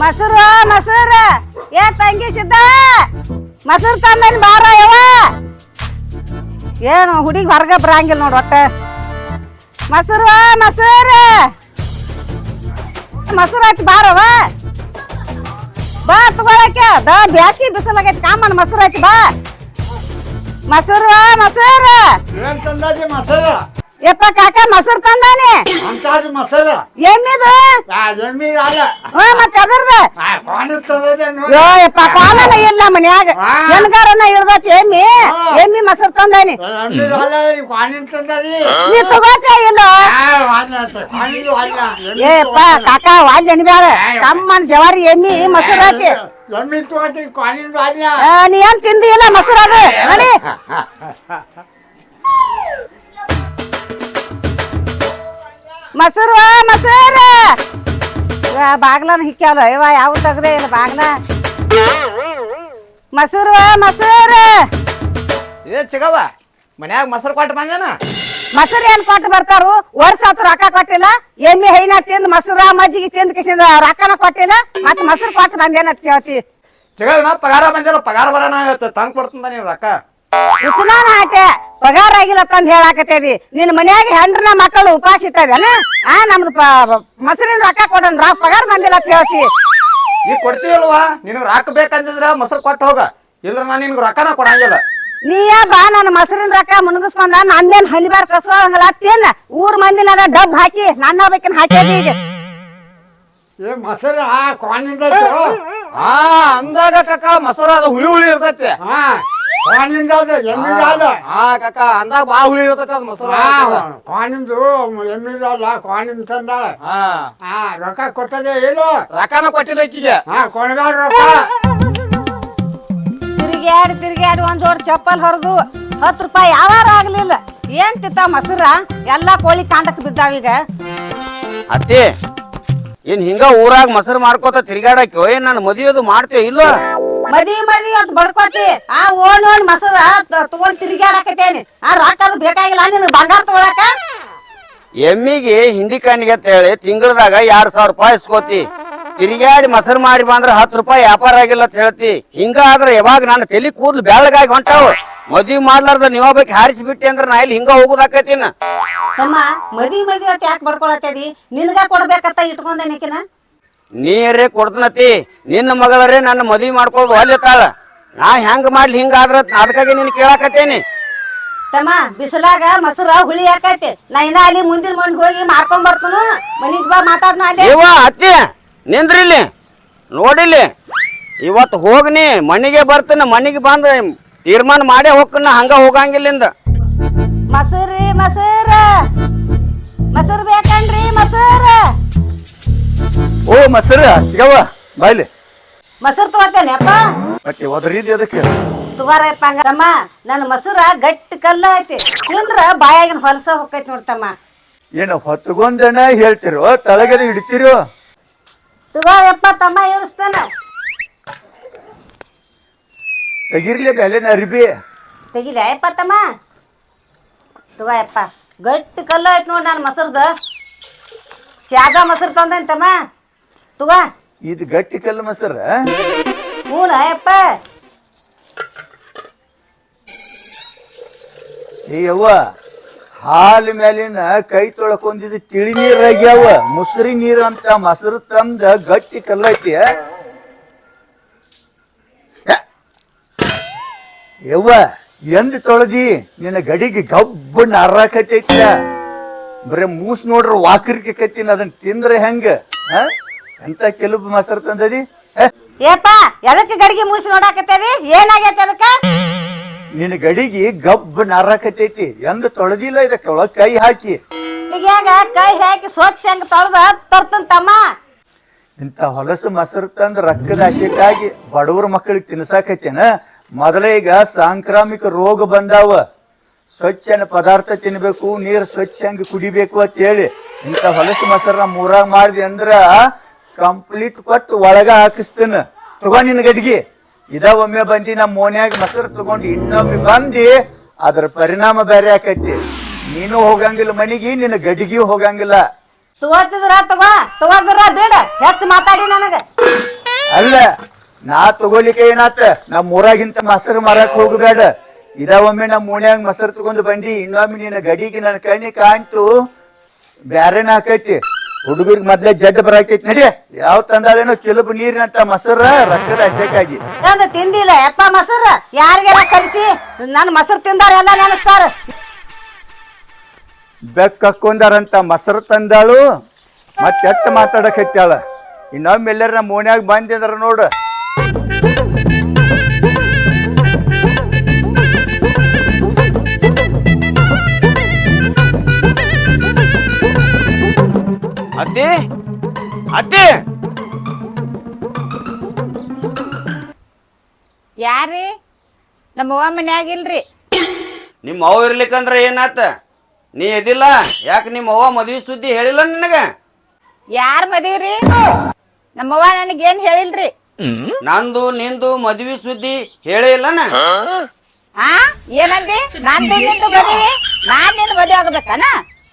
ಮೊಸರು ಮೊಸರು. ಏ ತಂಗಿ ಸಿದ್ದ? ಮೊಸರು ತಂದೇನು ಬಾರ ಯವ ಏನು, ಹುಡುಗಿ ಹೊರಗೆ ಬರಂಗಿಲ್ಲ ನೋಡು ಒಟ್ಟ ಮೊಸರು ಮೊಸರು. ಮೊಸರು ಆಯ್ತು ಬಾರವ ಬಾ ತಗೊಳಕ್ಕೆ. ದ ಬ್ಯಾಸ್ಗಿ ಬಿಸಿಲಾಗೈತಿ ಕಾಮನ್, ಮೊಸರು ಆಯ್ತು ಬಾ. ಮೊಸರು ಮೊಸರು? ಯಪ್ಪ ಕಾಕ ಮೊಸರು ತಂದಾನೆ? ಮಸಾಲ ಎಮ್ಮಿದು? ಎಮ್ಮಿ ಅಲ್ಲ ಹಾ ಮತ್ತೆ ಅದರ್ದ ಆ ಕೋಣಿ ತಂದದೆ ನೋಡಿ. ಯೋ ಯಪ್ಪ ಕಾಲನ ಇಲ್ಲ ಮನ್ಯಾಗ. ಆ. ಎನ್ಗಾರನ ಇಳ್ದತಿ ಎಮ್ಮಿ? ಆ. ಎಮ್ಮಿ ಮೊಸರು ತಂದಾನಿ. ಅಲ್ಲ ಈ ನೀ ತಗೋತ ಇಲ್ಲ? ಆ ವಾಜ ಕೋಣಿದು ಅಲ್ಲ ಎಮ್ಮಿ ಏ ಯಪ್ಪ ಕಾಕ ವಾಲ್ ಎಣ್ಬ್ಯಾರ ಕಮ್ಮನ್ ಜವಾರಿ ಎಮ್ಮಿ ಮೊಸರು ಆತಿ ಎಮ್ಮಿ ತಗೋತಿ ಕೋಣಿದು ಅಲ್ಲ. ಆ, ನೀ ಏನ್ ತಿಂದಿ ಇಲ್ಲ ಮೊಸರು ಅದು? ನೋಡಿ. ಮೊಸರು ಮೊಸರು. ಬಾಗ್ಲನ ಹಿಕ್ಕ್ಯಾವಲ್ಲ ಅಯ್ಯವ ಯಾವ ತೆಗ್ದೆ ಇಲ್ಲ ಬಾಗ್ಲ? ಮೊಸರು ಮೊಸರು. ಏ ಚಿಗವ ಮನ್ಯಾಗ ಮೊಸರು ಕೊಟ್ಟು ಬಂದೇನ? ಮೊಸರು ಏನ್ ಕೊಟ್ಟು ಬರ್ತಾರು ವರ್ಷ ಆತು ರೊಕ್ಕ ಕೊಟ್ಟಿಲ್ಲ. ಎಮ್ಮೆ ಹೈನ ತಿಂದು ಮೊಸರ ಮಜ್ಜಿಗೆ ತಿಂದು ಕಿಸಿಂದ ರೊಕ್ಕನ ಕೊಟ್ಟಿಲ್ಲ. ಮತ್ತೆ ಮೊಸರು ಕೊಟ್ಟು ಬಂದೇನ ಕೇಳ್ತಿ. ಚಿಗವ ಪಗಾರ ಬಂದಿಲ್ಲ. ಪಗಾರ ಬರೋಣ ತಂದು ಕೊಡ್ತಂದ ನೀವು ರೊಕ್ಕ. ಉತ್ನಾನ ಹಾಕೆ ಪಗಾರ ಆಗಿಲ್ಲ ತಂದ್ ಹೇಳಾಕತ್ತೇರಿ ನಿನ್ ಮನ್ಯಾಗ ಹೆಂಡ್ರನ ಮಕ್ಕಳು ಉಪವಾಸ ಇಟ್ಟದೇನ? ಆ ನಮ್ದು ಪ- ಮೊಸರಿನ ರೊಕ್ಕ ಕೊಡೋಣ ರಾ ಪಗಾರ ಬಂದಿಲ್ಲ ಅಂತ ಹೇಳ್ತಿ. ನೀ ಕೊಡ್ತೀಯಲ್ವಾ? ನಿನಗೆ ರೊಕ್ಕ ಬೇಕಂದಿದ್ರ ಮೊಸರು ಕೊಟ್ಟು ಹೋಗ. ಇಲ್ದ್ರ ನಾನು ನಿನ್ಗೆ ರೊಕ್ಕನ ಕೊಡಂಗಿಲ್ಲ. ನೀಯ ಬಾ ನನ್ನ ಮೊಸರಿನ ರೊಕ್ಕ ಮುನ್ಗಿಸ್ಕೊಂಡ ನಂದೇನ್ ಹನಿಬಾರ್ ಕಸ್ಕೊಂಗಲ್ಲ ತಿನ್ನ ಊರ್ ಮಂದಿನಾಗ ಡಬ್ ಹಾಕಿ ನನ್ನ ಬೇಕನ್ ಹಾಕಿ ಈಗ. ಏ ಮೊಸರು ಆ ಕೋಣಿಂದ ಹಾ ಅಂದಾಗ ಕಕ್ಕ ಮೊಸರು ಅದು ಹುಳಿ ಹುಳಿ ಇರ್ತೈತಿ. ಹಾ. ಕೋಣಿಂದ ಎಮ್ಮಿದ ಹಾ ಕಕ್ಕ ಅಂದಾಗ ಬಾ ಹುಳಿ ಇರ್ತೈತಿ ಅದು ಮೊಸರು. ಕೋಣಿಂದು ಎಮ್ಮಿದ ತಂದಾಳ ಹಾ ರೊಕ್ಕ ಕೊಟ್ಟದೆ ಏನು? ರೊಕ್ಕನ ಕೊಟ್ಟಿಲ್ಲ ಈಕಿಗೆ. ಹಾ ಕೊಣಗಾಡ ರೊಕ್ಕ. ತಿರುಗ್ಯಾಡಿ ತಿರುಗ್ಯಾಡಿ ಒಂದ್ ಜೋಡ್ ಚಪ್ಪಲ್ ಹೊರದು ಹತ್ತು ರೂಪಾಯಿ ಯಾವಾರ ಆಗ್ಲಿಲ್ಲ. ಏನ್ ತಿತ್ತ ಮೊಸರ? ಎಲ್ಲಾ ಕೋಳಿ ಕಾಂಡಕ್ ಬಿದ್ದಾವೀಗ ಅತ್ತಿ ಏನ್ ಹಿಂಗ ಊರಾಗ ಮೊಸರು ಮಾಡ್ಕೋತ ತಿರ್ಗಾಡಕ್ಕೆ ಏನ್ ನಾನು ಮದುವೆದು ಮಾಡ್ತೇವೆ ಇಲ್ಲ? ಮದಿ ಮದಿ ಅಂತ ಬಡ್ಕೋತಿ. ಆ ಓನ್ ಓನ್ ಮಸದ ತಗೊಂಡ್ ತಿರುಗಾಡಕತ್ತೇನಿ ಆ ರೊಕ್ಕ ಅದು ಬೇಕಾಗಿಲ್ಲ ನಿನ್ ಬಂಗಾರ ತಗೊಳಕ? ಎಮ್ಮಿಗೆ ಹಿಂಡಿ ಕಣ್ಣಿಗೆ ಅಂತ ಹೇಳಿ ತಿಂಗಳದಾಗ ಎರಡ್ ಸಾವಿರ ರೂಪಾಯಿ ಇಸ್ಕೋತಿ. ತಿರುಗಾಡಿ ಮೊಸರು ಮಾಡಿ ಬಂದ್ರ ಹತ್ತು ರೂಪಾಯಿ ವ್ಯಾಪಾರ ಆಗಿಲ್ಲ ಅಂತ ಹೇಳ್ತಿ. ಹಿಂಗ ಆದ್ರೆ ಯಾವಾಗ ನಾನು ತಲಿ ಕೂದ್ಲು ಬೆಳಗಾಗಿ ಹೊಂಟಾವ. ಮದ್ವಿ ಮಾಡ್ಲಾರ್ದ ನೀವ ಬೇಕು ಹಾರಿಸಿ ಬಿಟ್ಟಿ ಅಂದ್ರ ನಾ ಇಲ್ಲಿ ಹಿಂಗ ಹೋಗುದಾಕೈತಿನ ತಮ್ಮ ಮದಿ ಮದಿ ಅಂತ ಯಾಕೆ ಬಡ್ಕೊಳತ್ತದಿ? ನಿನ್ಗ ಕೊಡ್ಬೇಕಂತ ಇಟ್ಕೊಂಡೇನಿಕಿನ ನೀರೇ ಕೊಡ್ತನತಿ ನಿನ್ನ ಮಗಳರೇ ನನ್ನ ಮದುವೆ ಮಾಡ್ಕೊಳ್ಳೋದು ಹೊಲ್ಯತಾಳ ನಾ ಹೆಂಗ್ ಮಾಡ್ಲಿ ಹಿಂಗಾದ್ರ ಅದಕ್ಕಾಗಿ ನಿನ್ ಕೇಳಾಕತ್ತೇನಿ. ತಮ್ಮ ಬಿಸಿಲಾಗ ಮೊಸರ ಹುಳಿ ಹಾಕೈತಿ ನಾ ಇನ್ನ ಅಲ್ಲಿ ಮುಂದಿನ ಮನ್ ಹೋಗಿ ಮಾರ್ಕೊಂಡ್ ಬರ್ತನು. ಮನಿಗ್ ಬಾ ಮಾತಾಡ್ನ ಅಲ್ಲಿ. ಇವ ಅತ್ತಿ ನಿಂದ್ರಿಲ್ಲಿ ನೋಡಿಲಿ. ಇವತ್ತು ಹೋಗ್ನಿ ಮನೆಗೆ ಬರ್ತನ ಮನೆಗೆ ಬಂದ ತೀರ್ಮಾನ ಮಾಡೇ ಹೋಗ್ಕನ ಹಂಗ ಹೋಗಂಗಿಲ್ಲಿಂದ. ಮಸೂರಿ ಮಸೂರ. ಮಸೂರ್ ಬೇಕನ್ರಿ ಮೊಸರು. ಓ ಮಸರ ಸಿಗವ ಬಾಯ್ಲಿ ಮೊಸರು ತಗೋತೇನೆ ಅಪ್ಪ. ಮತ್ತೆ ಒದರಿದಿ ಅದಕ್ಕೆ? ತುಗಾರಪ್ಪ ತಮ್ಮ ನನ್ನ ಮೊಸರ ಗಟ್ಟಿ ಕಲ್ಲ ಐತಿ. ತಿಂದ್ರ ಬಾಯಾಗಿನ ಹೊಲಸ ಹೊಕ್ಕೈತಿ ನೋಡ್ತಮ್ಮ ಏನು ಹೊತ್ಕೊಂದನ ಹೇಳ್ತಿರೋ? ತಳಗದ ಹಿಡಿತಿರೋ? ತುಗಾಯಪ್ಪ ತಮ್ಮ ಇರಿಸ್ತಾನ ತೆಗಿರ್ಲಿ ಬೆಲೆನ ಅರಿಬಿ. ತೆಗಿಲಿ ಅಯ್ಯಪ್ಪ ತಮ್ಮ? ತುಗಾಯಪ್ಪ ಗಟ್ಟಿ ಕಲ್ಲ ಐತಿ ನೋಡ್ ನನ್ನ ಮೊಸರ್ದ. ತ್ಯಾಗ ಮೊಸರು ತಂದೇನ್ ತಮ್ಮ. ತುಗಾ. ಇದು ಗಟ್ಟಿ ಕಲ್ಲು ಮಸರ? ಯಪ್ಪ. ಏ ಯವ್ವ ಹಾಲ ಮೇಲಿನ ಕೈ ತೊಳ್ಕೊಂಡಿದ್ದು ತಿಳಿ ನೀರ್ ಆಗ್ಯಾವ ಮುಸ್ರಿ ನೀರ್ ಅಂತ ಮೊಸರು ತಂದ ಗಟ್ಟಿ ಕಲ್ಲೈತಿ ಯವ್ವ ಎಂದ್ ತೊಳೆದಿ? ನಿನ್ನ ಗಡಿಗೆ ಗಬ್ಬು ನರ್ರಾಕತೈತಿ ಬರೇ ಮೂಸ್ ನೋಡ್ರ ವಾಕರಿಕೆ ಕತ್ತಿನ ಅದನ್ನ ತಿಂದ್ರೆ ಹೆಂಗ ಹ? ಎಂತ ಕೆಲವು ಮೊಸರು ತಂದದಿ? ಏಪಾ ಎದಕ್ಕೆ ಗಡಿಗೆ ಮೂಸಿ ನೋಡಾಕತ್ತೇರಿ ಏನಾಗೈತೆ ಅದಕ್ಕ? ನಿನ್ನ ಗಡಿಗೆ ಗಬ್ಬ ನರ್ರಾಕತೈತಿ ಎಂದ ತೊಳೆದಿಲ್ಲ ಇದಕ್ಕೆ ಒಳಗ್ ಕೈ ಹಾಕಿ. ಈಗ ಕೈ ಹಾಕಿ ಸ್ವಚ್ಛ ಹೆಂಗ್ ತೊಳೆದ? ತರ್ತಂತಮ್ಮ ಇಂಥ ಹೊಲಸು ಮೊಸರು ತಂದು ರಕ್ತದ ಆಶೆಗಾಗಿ ಬಡವರ ಮಕ್ಕಳಿಗೆ ತಿನ್ಸಾಕೈತೇನ ಮೊದಲೇ ಈಗ ಸಾಂಕ್ರಾಮಿಕ ರೋಗ ಬಂದಾವ. ಸ್ವಚ್ಛನ ಪದಾರ್ಥ ತಿನ್ಬೇಕು ನೀರು ಸ್ವಚ್ಛ ಹಂಗೆ ಕುಡಿಬೇಕು ಅಂತ ಹೇಳಿ ಇಂಥ ಹೊಲಸು ಮೊಸರನ್ನ ಮೂರಾಗ ಮಾಡಿದೆ ಅಂದ್ರ ಕಂಪ್ಲೀಟ್ ಕೊಟ್ಟು ಒಳಗ ಹಾಕಿಸ್ತೇನ. ತಗೊಂಡ್ ನಿನ್ನ ಗಡಿಗೆ. ಇದ ಒಮ್ಮೆ ಬಂದಿ ನಮ್ಮ ಮೋನ್ಯಾಗ ಮೊಸರು ತಗೊಂಡು ಇನ್ನೊಮ್ಮೆ ಬಂದಿ ಅದ್ರ ಪರಿಣಾಮ ಬೇರೆ ಆಕೈತಿ. ನೀನು ಹೋಗಂಗಿಲ್ಲ ಮನಿಗೆ ನಿನ್ನ ಗಡಿಗೆ ಹೋಗಂಗಿಲ್ಲ. ತಗೋತಿದ್ರ ತಗೋ ತಗೋದ್ರ ಬೇಡ. ಹೆಚ್ಚು ಮಾತಾಡಿ ನನಗೆ. ಅಲ್ಲ ನಾ ತಗೋಲಿಕ್ಕೆ ಏನಾತ? ನಮ್ಮ ಊರಾಗಿಂತ ಮೊಸರು ಮಾರಕ್ ಹೋಗಬೇಡ. ಇದ ಒಮ್ಮೆ ನಮ್ಮ ಓಣ್ಯಾಗ ಮೊಸರು ತಗೊಂಡು ಬಂದಿ ಇನ್ನೊಮ್ಮೆ ನಿನ್ನ ಗಡಿಗೆ ನನ್ನ ಕಣ್ಣಿ ಕಾಣ್ತು ಬ್ಯಾರೆನ ಹಾಕೈತಿ ಹುಡುಗರಿಗೆ ಮೊದ್ಲೇ ಜಡ್ ಬರಾಕೈತಿ ನಡಿ. ಯಾವ ತಂದಾಳೇನೋ ಕೆಲಬು ನೀರಿನಂತ ಮೊಸರ ರಕ್ತದ ಹಸೆಕಾಗಿ ನಾನು ತಿಂದಿಲ್ಲ ಯಪ್ಪ ಮೊಸರು. ಯಾರಿಗೆಲ್ಲ ಕಲಿಸಿ? ನನ್ನ ಮೊಸರು ತಿಂದಾರ ಎಲ್ಲ ನೆನಸ್ತಾರ ಬೆಕ್ಕ ಹಾಕೊಂಡಾರಂತ ಮೊಸರು ತಂದಾಳು ಮತ್ತೆ ಮಾತಾಡಕ್ ಹತ್ತಾಳ ಇನ್ನೊಮ್ಮೆ ಎಲ್ಲಾರ ನಮ್ಮ ಓಣ್ಯಾಗ ಬಂದಿದ್ರ ನೋಡು. ಅದ್ದಿ ಅತ್ತೆ? ಯಾರಿ ನಮ್ಮ ಅವ್ವ ಮನ್ಯಾಗ ಇಲ್ರಿ. ನಿಮ್ಮ ಅವ್ವ ಇರ್ಲಿಕ್ಕಂದ್ರ ಏನಾತ? ನೀ ಎದಿಲ್ಲ? ಯಾಕೆ ನಿಮ್ಮ ಅವ್ವ ಮದ್ವಿ ಸುದ್ದಿ ಹೇಳಿಲ್ಲ ನಿನಗ? ಯಾರ್ ರೀ ನಮ್ಮವ್ವ ನನಗೇನ್ ಹೇಳಿಲ್ರಿ? ನಂದು ನಿಂದು ಮದ್ವಿ ಸುದ್ದಿ ಹೇಳೇ ಇಲ್ಲನ ಆ? ಏನಂದಿ? ನಂದು ನಿಂದು ಮದುವೆ? ನಾನ್ ನಿನ್ ಮದುವೆ ಆಗ್ಬೇಕನ?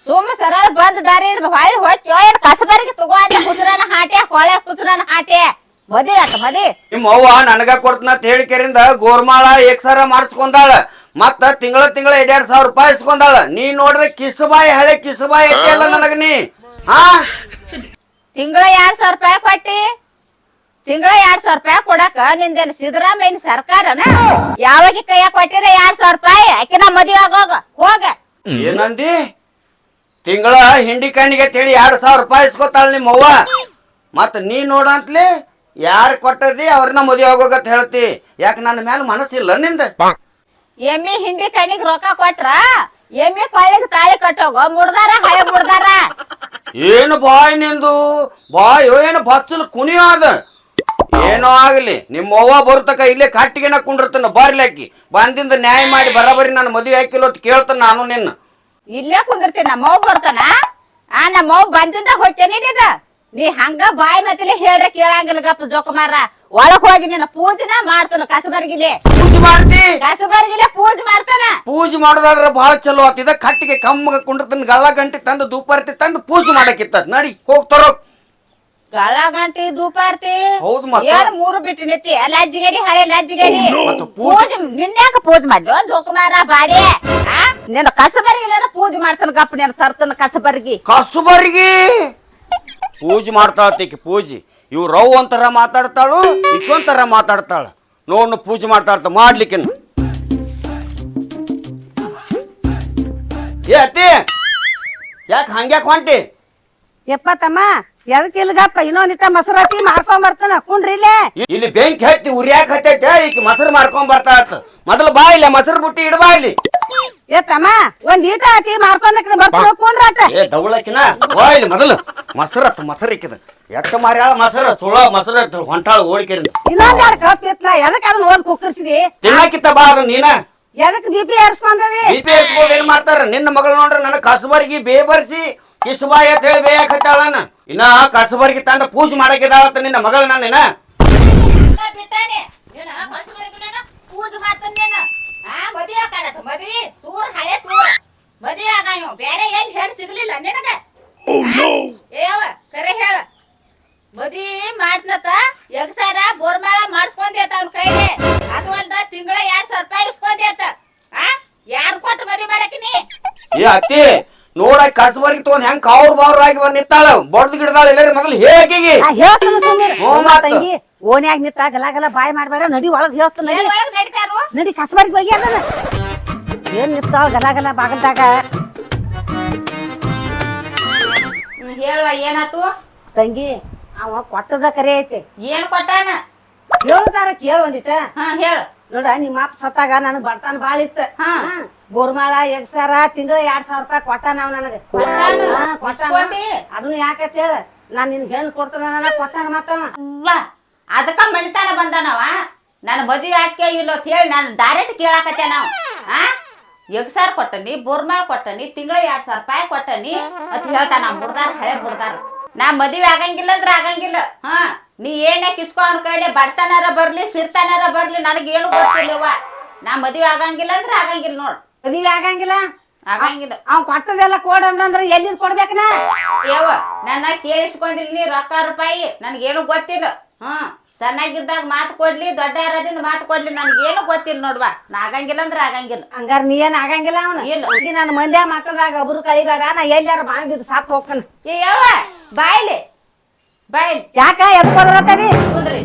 ಸುಮ್ಮ ಸರಳ ಬಂದ ದಾರಿ ಹಿಡಿದು ಹೊಳಿ ಏನ್ ಕಸಬರಿಗೆ ತಗೋಂತ ಕುಜ್ರನ ಹಾಟೆ ಹೊಳೆ ಕುಜ್ರನ ಹಾಟೆ. ಮದಿ ಅಕ್ಕ ಮದಿ. ನಿಮ್ಮ ಅವ್ವ ನನಗ ಕೊಡ್ತನಂತ ಹೇಳಿಕೆರಿಂದ ಗೋರ್ಮಾಳ ಏಕಸರ ಮಾಡಿಸ್ಕೊಂಡಾಳ. ಮತ್ತ ತಿಂಗಳ ತಿಂಗಳ ಎರಡ್ ಸಾವಿರ ರೂಪಾಯಿ ಇಸ್ಕೊಂಡಾಳ. ನೀ ನೋಡ್ರೆ ಕಿಸುಬಾಯಿ ಹಳೆ ಕಿಸುಬಾಯಿ ಐತಿ ಅಲ್ಲ ನನಗ ನೀ. ಹಾ? ತಿಂಗಳ ಎರಡ್ ಸಾವಿರ ರೂಪಾಯಿ ಕೊಟ್ಟಿ. ತಿಂಗಳ ಎರಡ್ ಸಾವಿರ ರೂಪಾಯಿ ಕೊಡಕ ನಿಂದೇನು ಸಿದ್ದರಾಮಯ್ಯ ಸರ್ಕಾರನ? ಯಾವಾಗ ಕೈಯಾಗ ಕೊಟ್ಟಿರ ಎರಡ್ ಸಾವಿರ ರೂಪಾಯಿ? ಆಕಿನ ಮದುವೆ ಆಗೋಗ. ಹೋಗ. ಏನಂದಿ? ತಿಂಗಳ ಹಿಂಡಿ ಕಣ್ಣಿಗೆ ತಿಳಿ ಎರಡು ಸಾವಿರ ರೂಪಾಯಿ ಇಸ್ಕೊತಾಳ ನಿಮ್ಮ ಅವ್ವ. ಮತ್ತ ನೀ ನೋಡಂತ್ಲಿ ಯಾರು ಕೊಟ್ಟದಿ ಅವ್ರನ್ನ ಮದುವೆ ಹೋಗೋಗತ್ ಹೇಳ್ತಿ. ಯಾಕೆ ನನ್ನ ಮೇಲೆ ಮನಸ್ಸಿಲ್ಲ ನಿಂದ? ಎಮ್ಮಿ ಹಿಂಡಿ ಕಣ್ಣಿಗೆ ರೊಕ್ಕ ಕೊಟ್ರ ಎಮ್ಮಿ ಕೊಳ್ಳಿಗ್ ತಾಳಿ ಕಟ್ಟೋಗೋ ಮುಡ್ದಾರ ಹಳೆ ಮುಡ್ದಾರ. ಏನು ಬಾಯ್ ನಿಂದು? ಬಾಯ್ ಏನು ಬಚ್ಚಲು ಕುಣಿಯೋ ಅದ ಏನೋ ಆಗಲಿ ನಿಮ್ಮ ಅವ್ವ ಬರ್ತಕ ಇಲ್ಲೇ ಕಟ್ಟಿಗೆನ ಕುಂಡಿರ್ತಾನ ಬರ್ಲಾಕಿ. ಬಂದಿಂದ ನ್ಯಾಯ ಮಾಡಿ ಬರಬರಿ ನಾನು ಮದುವೆ ಹಾಕಿಲ್ಲ ಅಂತ ಕೇಳ್ತಾನ ನಾನು ನಿನ್ನ. ಇಲ್ಲೇ ಕುಂದಿರ್ತೀನಿ ನಮ್ಮವ್ ಬರ್ತಾನ? ಆ ನಮ್ಮವ್ ಬಂದಿಂದ ಹೋಗ್ತೇನೆ ನೀದ ನೀ ಹಂಗ ಬಾಯಿ ಮತ್ತೆ ಹೇಳ್ರೆ ಕೇಳಂಗಿಲ್ಲ ಗಪ್ಪ ಜೋಕುಮಾರ ಒಳಗ್ ಹೋಗಿ ನಿನ್ನ ಪೂಜೆನ ಮಾಡ್ತಾನ ಕಸಬರ್ಗಿಲೆ. ಪೂಜೆ ಮಾಡ್ತಿ? ಕಸಬರ್ಗಿಲೆ ಪೂಜೆ ಮಾಡ್ತಾನ? ಪೂಜೆ ಮಾಡೋದಾದ್ರೆ ಬಹಳ ಚಲೋ ಆತಿದ ಕಟ್ಟಿಗೆ ಕಮ್ಮಗ ಕುಂಡಿರ್ತಾನ ಗಳ್ಳ ಗಂಟೆ ತಂದು ದುಪ್ಪರ್ತಿ ತಂದು ಪೂಜೆ ಮಾಡಕ್ಕಿತ್ತ ನಡಿ ಹೋಗ್ತಾರೋ ಗಳ ಗಂಟೆ ಧೂಪಾರ್ತಿ. ಹೌದು ಮತ್ತೆ. ಏಳ್ ಮೂರು ಬಿಟ್ಟಿನೈತಿ ನಿತ್ತಿ ಲಜ್ಜಿಗಡಿ ಹಳೆ ಲಜ್ಜಿಗಡಿ ಮತ್ತೆ ಪೂಜೆ- ಪೂಜೆ ನಿನ್ಯಾಕ ಪೂಜೆ ಮಾಡ್ಲೋ? ಜೋಕುಮಾರ ಬಾಡಿ. ಆ? ನಿನ್ನ ಕಸಬರ್ಗಿಲೆ ಪೂಜೆ ಮಾಡ್ತಾನ ಗಪ್ಪ ನೀನು ತರ್ತಾನ ಕಸಬರ್ಗಿ. ಕಸುಬರ್ಗಿ? ಪೂಜೆ ಮಾಡ್ತಾಳತಿಕಿ ಪೂಜೆ. ಇವ್ ರವ್ ಒಂಥರ ಮಾತಾಡ್ತಾಳು ಇಕ್ಕೊಂತರ ಮಾತಾಡ್ತಾಳ. ನೋಡ್ನು ಪೂಜೆ ಮಾಡ್ತಾಳ್ತ ಮಾಡ್ಲಿಕ್ಕಿನ ಏ ಅತ್ತಿ! ಯಾಕೆ ಹಂಗ್ಯಾಕ್ ಹೊಂಟಿ? ಯಪ್ಪ ತಮ್ಮ? ಎದಕ್ ಇಲ್ಗಪ್ಪ ಇನ್ನೊಂದಿಟ್ಟ ಮಸರಾತಿ ಮಾಡ್ಕೊಂಡ್ ಬರ್ತಾನ. ಕುಂಡ್ರಿ ಇಲ್ಲೇ. ಇಲ್ಲಿ ಬೆಂಕಿ ಹತ್ತಿ ಉರಿಯಾಕ ಹತ್ತೈತೆ ಈಗ ಮೊಸರು ಮಾಡ್ಕೊಂಡ್ ಬರ್ತಾಳತ್ತ ಮೊದಲು ಬಾ ಇಲ್ಲ ಮೊಸರು ಬುಟ್ಟಿ ಇಡಬಾ ಇಲ್ಲಿ. ಏ ತಮ್ಮ ಒಂದ್ ಈಟ ಆತಿ ಮಾಡ್ಕೊಂಡಕ್ಕೆ ಬರ್ತಾನ. ಕುಂಡ್ರಾಟ ಏ ದೌಳಕಿನ ಬಾ ಇಲ್ಲಿ ಮೊದಲು. ಮೊಸರತ್ ಮೊಸರು ಇಕ್ಕಿದ ಎಟ್ಟ ಮಾರ್ಯಾಳ ಮೊಸರು ಸುಳ ಮೊಸರು ಹೊಂಟಾಳ ಓಡಿಕೆರಿಂದ. ಇನ್ನೊಂದ್ ಎರಡು ಕಪ್ ಇತ್ಲ ಎದಕ್ ಅದನ್ನ ಓದ್ ಕುಕ್ಕರ್ಸಿದಿ? ತಿನ್ನಕಿತ್ತ ಬಾ ಅದು ನೀನ. ಎದಕ್ ಬಿ ಪಿ ಏರ್ಸ್ಕೊಂಡದಿ? ಬಿಪಿ ಎತ್ಕೊಂಡು ಏನ್ ಮಾಡ್ತಾರ? ನಿನ್ನ ಮಗಳು ನೋಡ್ರ ನನ್ನ ಕಸಬರಿಗೆ ಬೇಬರ್ಸಿ ಕಿಸುಬಾಯಿ ಅಂತ ಹೇಳಿ ಬೇಯಕತ್ತಾಳನ ಇನ್ನ ಕಸಬರಿಗೆ ತಂದ ಪೂಜೆ ಮಾಡಕ್ಕಿದಾಳತ್ತ ನಿನ್ನ ಮಗಳ ನಾನು? ಇನ್ನ ಪೂಜೆ ಮಾಡ್ತಾನೇನ ಮದುವೆ ಕಾಣತ್ತ ಮದ್ವಿ. ಸೂರ್ ಹಳೆ ಸೂರ್. ಮದುವೆ ಆಗ ಇವ. ಬೇರೆ ಏನ್ ಹೇಳಿ ಸಿಗ್ಲಿಲ್ಲ ನಿನಗ? ಏವ ಕರೆ ಹೇಳ. ಮದ್ವಿ ಮಾಡ್ನತ ಎಗ್ಸಾರ ಬೋರ್ಮಾಳ ಮಾಡಿಸ್ಕೊಂಡೇತ ಅವ್ನ ಕೈಲಿ. ಅದು ಅಲ್ದ ತಿಂಗಳ ಎರಡ್ ಸಾವಿರ ರೂಪಾಯಿ ಇಸ್ಕೊಂಡೇತ. ಆ ಯಾರ್ ಕೊಟ್ಟು ಮದಿ ಮಾಡಕಿನಿ ಏ ಅತ್ತಿ ನೋಡ ಕಸಬರಿಗೆ ತಗೊಂಡ್ ಹೆಂಗ್ ಕಾವ್ರ ಬಾವ್ರ ಆಗಿ ಬಂದ್ ನಿಂತಾಳ? ಬಡ್ದು ಗಿಡದಾಳ ಎಲ್ಲಾರಿ ಮೊದಲು ಹೇಗಿಗಿ. ಓನ್ಯಾಗ ನಿಂತ ಗಲ ಗಲ ಬಾಯ್ ಮಾಡ್ಬೇಡ ನಡಿ ಒಳಗ್ ಹೇಳ್ತಾನ ನಡಿ. ಕಸಬರ್ಗಿ ಹೋಗಿ ಅದನ್ನ. ಏನ್ ನಿಂತಾಳ ಗಲ ಗಲ ಬಾಗಲ್ದಾಗ ಹೇಳುವ ಏನಾತು? ತಂಗಿ ಅವ ಕೊಟ್ಟದ ಕರೆ ಐತೆ. ಏನ್ ಕೊಟ್ಟಾನ? ಹೇಳುತ್ತಾರ ಕೇಳ ಒಂದಿಟ. ಹಾ ಹೇಳು. ನೋಡ ನಿಮ್ಮ ಅಪ್ಪ ಸತ್ತಾಗ ನನಗ್ ಬರ್ತಾನ ಬಾಳ ಇತ್ತ ಹಾ. ಬೋರ್ಮಾಳ ಎಗ್ಸಾರ ತಿಂಗಳ ಎರಡ್ ಸಾವಿರ ರೂಪಾಯಿ ಕೊಟ್ಟ ನಾವ್ ನನಗ. ಅದನ್ನ ಯಾಕಂತ ಹೇಳ? ನಾನ್ ನಿನ್ ಹೆಣ್ ಕೊಡ್ತಾನ ಕೊಟ್ಟ ಮತ್ತ ಅದಕ್ಕ ಮಣಿತಾನ ಬಂದಾನವ? ನಾನು ಮದ್ವೆ ಹಾಕ್ಯ ಇಲ್ಲ ಅಂತ ಹೇಳಿ ನಾನು ಡೈರೆಕ್ಟ್ ಕೇಳಾಕತ್ತೆ ನಾವು. ಆ? ಎಗ್ಸಾರ್ ಕೊಟ್ಟನಿ ಬೋರ್ಮಾಳ್ ಕೊಟ್ಟನಿ ತಿಂಗಳ ಎರಡ್ ಸಾವಿರ ರೂಪಾಯಿ ಕೊಟ್ಟನಿ ಅಂತ ಹೇಳ್ತಾನ ಬುಡ್ದಾರ ಹಳೆ ಮುಡ್ದಾರ ನಾ ಮದ್ವೆ ಆಗಂಗಿಲ್ಲ ಅಂದ್ರ ಆಗಂಗಿಲ್ಲ. ಹಾ ನೀ ಏನೇ ಕಿಸ್ಕೊ ಅವ್ರ ಕೈಲಿ ಬಡ್ತನಾರ ಬರ್ಲಿ ಸಿರ್ತಾನಾರ ಬರ್ಲಿ ನನಗೇನು ಗೊತ್ತಿಲ್ಲವ ನಾ ಮದ್ವೆ ಆಗಂಗಿಲ್ಲ ಅಂದ್ರ ಆಗಂಗಿಲ್ಲ ನೋಡ್. ಮದುವೆ ಆಗಂಗಿಲ್ಲ. ಆಗಂಗಿಲ್ಲ. ಅವ್ ಕೊಟ್ಟದೆಲ್ಲ ಕೊಡು ಅಂತಂದ್ರ ಎಲ್ಲಿ ಕೊಡ್ಬೇಕನ? ಯವ್ವ ನನ್ನ ಕೇಳಿಸ್ಕೊಂಡಿಲ್ಲ ನೀ ರೊಕ್ಕ ರೂಪಾಯಿ. ನನಗೇನು ಗೊತ್ತಿಲ್ಲ. ಹ್ಮ್ ಸಣ್ಣಾಗಿದ್ದಾಗ ಮಾತು ಕೊಡ್ಲಿ ದೊಡ್ಡ ಯಾರದಿಂದ ಮಾತು ಕೊಡ್ಲಿ ನನಗೇನು ಗೊತ್ತಿಲ್ಲ ನೋಡ್ವಾ. ನಾ ಆಗಂಗಿಲ್ಲ ಅಂದ್ರೆ ಆಗಂಗಿಲ್ಲ. ಹಂಗಾರ ನೀ ಏನ್ ಆಗಂಗಿಲ್ಲ ಅವನು? ಇಲ್ಲ. ಈಗ ನನ್ನ ಮಂದ್ಯ ಮಕ್ಕಳದಾಗ ಒಬ್ರು ಕೈಬೇಡ ನಾ ಎಲ್ಲಾರ ಬಾಂಗಿದ್ ಸಾತ್ ಹೋಗ್ತಾನ. ಏ ಯಾವ ಬಾಯ್ಲಿ. ಬಾಯ್ಲಿ. ಯಾಕ ಎದ್ಕೋದ್ರತನಿ ಕುಂದ್ರಿ.